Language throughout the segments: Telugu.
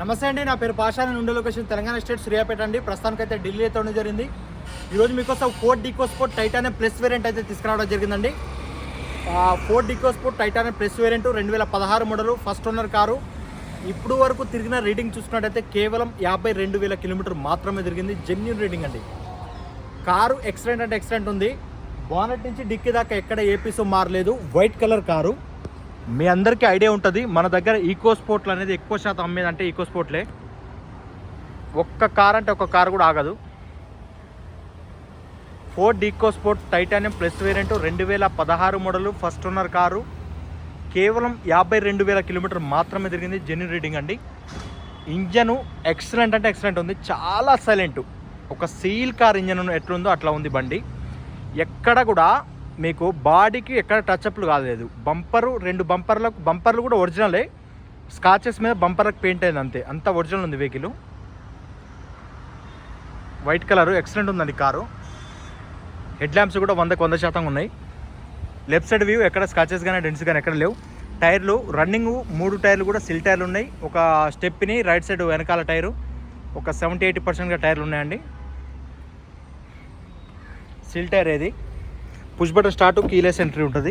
నమస్తే అండి నా పేరు పాషాని ఉండే లొకేషన్ తెలంగాణ స్టేట్ సూర్యాపేట అండి. ప్రస్తుతానికైతే ఢిల్లీ అయితే ఉండడం జరిగింది. ఈరోజు మీకోసం Ford EcoSport titanium plus variant అయితే తీసుకురావడం జరిగిందండి. Ford EcoSport titanium plus variant రెండు వేల పదహారు మోడలు ఫస్ట్ ఓనర్ కారు. ఇప్పుడు వరకు తిరిగిన రీడింగ్ చూసుకున్నట్టయితే కేవలం యాభై రెండు వేల కిలోమీటర్ మాత్రమే తిరిగింది. జెన్యున్ రీడింగ్ అండి. కారు ఎక్సలెంట్ అంటే ఎక్సలెంట్ ఉంది. బానెట్ నుంచి డిక్కీ దాకా ఎక్కడ ఏపీసో మారలేదు. White colour car. మీ అందరికీ ఐడియా ఉంటుంది. మన దగ్గర ఈకో స్పోర్ట్లు అనేది ఎక్కువ శాతం అమ్మేదంటే ఈకో స్పోర్ట్లే. ఒక్క కార్ అంటే ఒక్క కారు కూడా ఆగదు. Ford EcoSport titanium plus variant రెండు వేల పదహారు మోడలు ఫస్ట్ ఓనర్ కారు. కేవలం యాభై రెండు వేల కిలోమీటర్ మాత్రమే తిరిగింది జెన్యున్ రీడింగ్ అండి. ఇంజను ఎక్సలెంట్ అంటే ఎక్సలెంట్ ఉంది. చాలా సైలెంట్. ఒక సీల్ కార్ ఇంజన్ ఎట్లుందో అట్లా ఉంది బండి. ఎక్కడ కూడా మీకు బాడీకి ఎక్కడ టచ్అప్లు కాలేదు. బంపరు రెండు బంపర్లకు బంపర్లు కూడా ఒరిజినలే. స్కాచెస్ మీద బంపర్లకు పెయింట్ అయింది అంతే. అంత ఒరిజినల్ ఉంది వెహికల్. వైట్ కలర్ ఎక్సలెంట్ ఉందండి కారు. హెడ్ ల్యాంప్స్ కూడా వందకు వంద శాతం ఉన్నాయి. లెఫ్ట్ సైడ్ వ్యూ ఎక్కడ స్కాచెస్ కానీ డెన్స్ కానీ ఎక్కడ లేవు. టైర్లు రన్నింగ్ మూడు టైర్లు కూడా సిల్ టైర్లు ఉన్నాయి. ఒక స్టెప్ని రైట్ సైడ్ వెనకాల టైరు. ఒక సెవెంటీ ఎయిటీ పర్సెంట్గా టైర్లు ఉన్నాయండి. సిల్ టైర్ ఏది? Push button start keyless entry ఉంటుంది.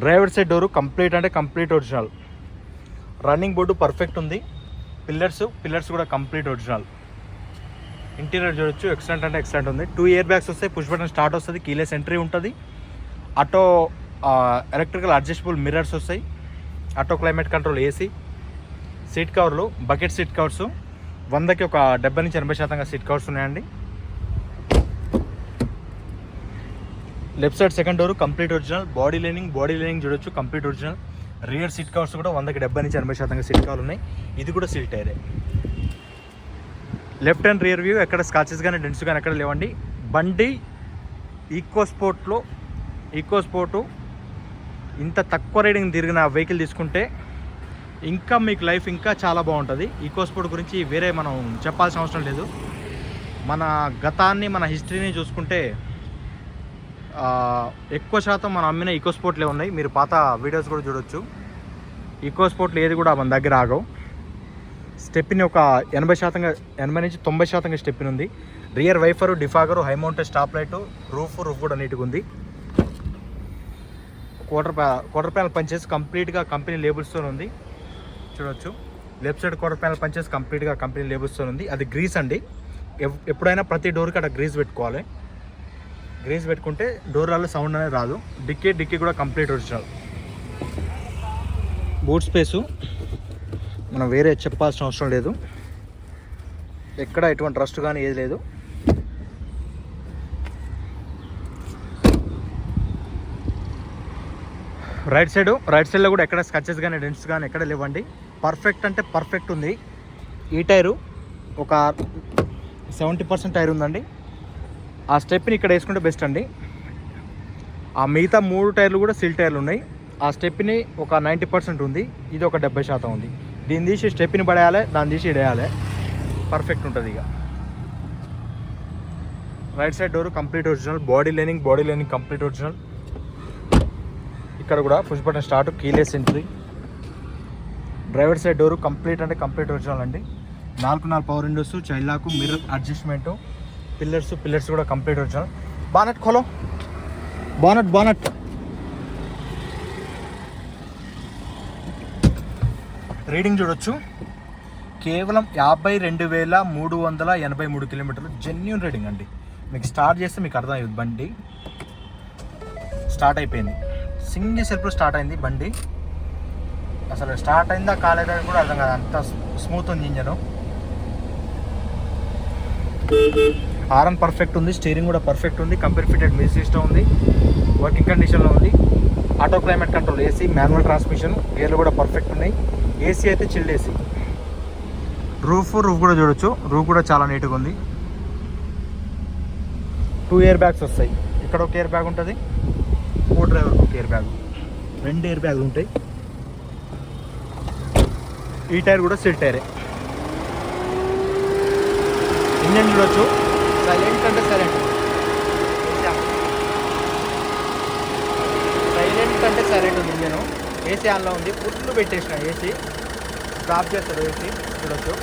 డ్రైవర్ సైడ్ డోరు కంప్లీట్ అంటే complete original. Running board perfect ఉంది. పిల్లర్స్ పిల్లర్స్ కూడా కంప్లీట్ ఒరిజినల్. ఇంటీరియర్ చూడొచ్చు. ఎక్సలెంట్ అంటే ఎక్సలెంట్ ఉంది. టూ ఇయర్ బ్యాగ్స్ వస్తాయి. పుష్ బటన్ స్టార్ట్ వస్తుంది. కీలెస్ ఎంట్రీ ఉంటుంది. ఆటో ఎలక్ట్రికల్ అడ్జస్టబుల్ మిర్రర్స్ వస్తాయి. Auto climate control AC seat కవర్లు బకెట్ సీట్ కవర్స్ వందకి ఒక డెబ్బై నుంచి ఎనభై శాతంగా సీట్ కవర్స్ ఉన్నాయండి. Left side second door complete original. Body lining body lining చూడొచ్చు complete original. Rear seat covers కూడా వందకి డెబ్బై నుంచి ఎనభై శాతంగా సీట్ కవర్లు ఉన్నాయి. ఇది కూడా సీల్ టైరే. లెఫ్ట్ అండ్ రియర్ వ్యూ ఎక్కడ స్కాచెస్ కానీ డెన్స్ కానీ ఎక్కడ లేవండి. బండి ఈకో స్పోర్ట్లో ఈకో స్పోర్టు. ఇంత తక్కువ రైడింగ్ తిరిగిన వెహికల్ తీసుకుంటే ఇంకా మీకు లైఫ్ ఇంకా చాలా బాగుంటుంది. ఈకో స్పోర్ట్ గురించి వేరే మనం చెప్పాల్సిన అవసరం లేదు. మన గతాన్ని మన హిస్టరీని చూసుకుంటే ఎక్కువ శాతం మనం అమ్మిన ఈకో స్పోర్ట్లే ఉన్నాయి. మీరు పాత వీడియోస్ కూడా చూడొచ్చు. ఈకో స్పోర్ట్లు ఏది కూడా మన దగ్గర ఆగవు. స్టెప్పిని ఒక ఎనభై శాతంగా ఎనభై నుంచి తొంభై శాతంగా స్టెప్ని ఉంది. Rear wiper defogger high mounted stop light roof roof కూడా నీట్గా ఉంది. క్వార్టర్ క్వార్టర్ ప్యానల్ పంచేసి కంప్లీట్గా కంపెనీ లేబుల్స్తో ఉంది. చూడొచ్చు. లెఫ్ట్ సైడ్ క్వార్టర్ ప్యానల్ పంచేసి కంప్లీట్గా కంపెనీ లేబుల్స్తో ఉంది. అది గ్రీస్ అండి. ఎప్పుడైనా ప్రతి డోర్కి అక్కడ గ్రీస్ పెట్టుకోవాలి. గ్రీస్ పెట్టుకుంటే డోర్లలో సౌండ్ అనేది రాదు. డిక్కీ డిక్కీ కూడా కంప్లీట్ ఒరిజినల్ బూట్ స్పేసు మనం వేరే చెప్పాల్సిన అవసరం లేదు. ఎక్కడ ఎటువంటి ట్రస్ట్ కానీ ఏది లేదు. రైట్ సైడ్ రైట్ సైడ్లో కూడా ఎక్కడ స్కచెస్ కానీ డెంట్స్ కానీ ఎక్కడ లేవండి. పర్ఫెక్ట్ అంటే పర్ఫెక్ట్ ఉంది. ఈ టైరు ఒక సెవెంటీ పర్సెంట్ టైర్ ఉందండి. ఆ స్టెప్ని ఇక్కడ వేసుకుంటే బెస్ట్ అండి. ఆ మిగతా మూడు టైర్లు కూడా సిల్ టైర్లు ఉన్నాయి. ఆ స్టెప్ని ఒక నైంటీ పర్సెంట్ ఉంది. ఇది ఒక డెబ్బై శాతం ఉంది. దీన్ని తీసి స్టెప్ని పడేయాలి దాన్ని తీసి ఇడేయాలి. పర్ఫెక్ట్ ఉంటుంది ఇక. Right side door complete original. Body lining body lining complete original. ఇక్కడ కూడా push button start keyless entry. Driver side door complete అంటే కంప్లీట్ ఒరిజినల్ అండి. నాలుగు నాలుగు power windows child lock mirror adjustment. Pillars pillars కూడా కంప్లీట్ ఒరిజినల్. బానట్ ఖోలో బానట్ బానట్. రీడింగ్ చూడొచ్చు. కేవలం యాభై రెండు వేల మూడు వందల ఎనభై మూడు కిలోమీటర్లు జెన్యున్ రీడింగ్ అండి. మీకు స్టార్ట్ చేస్తే మీకు అర్థమయ్యింది బండి. స్టార్ట్ అయిపోయింది. సింగిల్ సెల్ఫ్లో స్టార్ట్ అయింది బండి. అసలు స్టార్ట్ అయిందా కాలేదా కూడా అర్థం కాదు. అంత స్మూత్ ఉంది ఇంజను. హారన్ పర్ఫెక్ట్ ఉంది స్టీరింగ్ కూడా పర్ఫెక్ట్ ఉంది కంపెనీ ఫిటెడ్ మీ సిస్టమ్ ఉంది వర్కింగ్ కండిషన్లో ఉంది. Auto climate control AC manual transmission గేర్లు కూడా పర్ఫెక్ట్ ఉన్నాయి. ఏసీ అయితే చిల్డ్ ఏసీ రూఫ్ రూఫ్ కూడా చూడొచ్చు. రూఫ్ కూడా చాలా నీట్గా ఉంది. టూ ఇయర్ బ్యాగ్స్ వస్తాయి. ఇక్కడ ఒక ఇయర్ బ్యాగ్ ఉంటుంది కో డ్రైవర్ ఒక ఇయర్ బ్యాగ్ రెండు ఇయర్ బ్యాగ్లు ఉంటాయి. E ఈ టైర్ కూడా సిల్ టైరే ఇంజన్ చూడొచ్చు. సైలెంట్ అంటే సైలెంట్. సైలెంట్ అంటే సైలెంట్ ఉంది ఇంజను ఏసీ ఆన్లో ఉంది. ఫుల్ పెట్టేసిన ఏసీ. డ్రాప్ చేస్తాడు ఏసీ. చూడొచ్చు.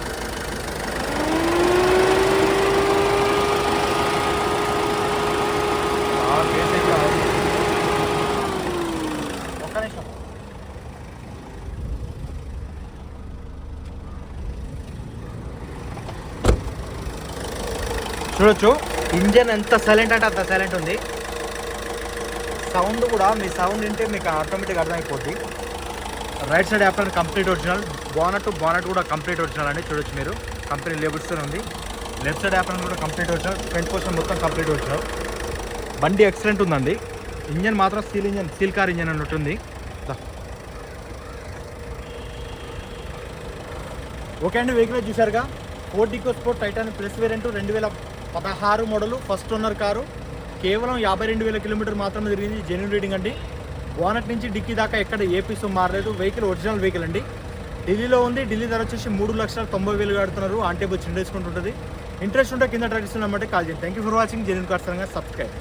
చూడొచ్చు. ఇంజన్ ఎంత సైలెంట్ అంటే అంత సైలెంట్ ఉంది. సౌండ్ కూడా మీ సౌండ్ వింటే మీకు ఆటోమేటిక్ అర్థమైపోద్ది. రైట్ సైడ్ యాప్ కంప్లీట్ ఒరిజినల్ బోనట్ బోనట్ కూడా కంప్లీట్ ఒరిజినల్ అండి చూడొచ్చు మీరు. కంపెనీ లేబుల్స్తో ఉంది. లెఫ్ట్ సైడ్ యాప్ కూడా కంప్లీట్ ఒరిజినల్ ఫ్రంట్ పోర్షన్ మొత్తం కంప్లీట్ ఒరిజినల్ బండి ఎక్సలెంట్ ఉందండి. ఇంజన్ మాత్రం steel engine steel car engine అని ఉంటుంది ఓకే అండి వెహికల్ చూసారుగా Ford Figo sport titanium plus variant రెండు వేల పదహారు మోడలు. First owner car. కేవలం యాభై రెండు వేల కిలోమీటర్ మాత్రమే తిరిగింది. జెన్యున్ రీడింగ్ అండి. బోనట్ నుంచి డిక్కీ దాకా ఎక్కడ ఏ పీసు మారలేదు. వెహికల్ ఒరిజినల్ వెహికల్ అండి. ఢిల్లీలో ఉంది. ఢిల్లీ ధర వచ్చేసి మూడు లక్షల తొంభై వేలు కడుతున్నారు. అంటే వచ్చి డిస్కౌంట్ ఇంట్రెస్ట్ ఉంటే కింద ట్రాక్ ఇస్తున్నమాట కాల్ చేయండి. Thank you for watching genuine cars subscribe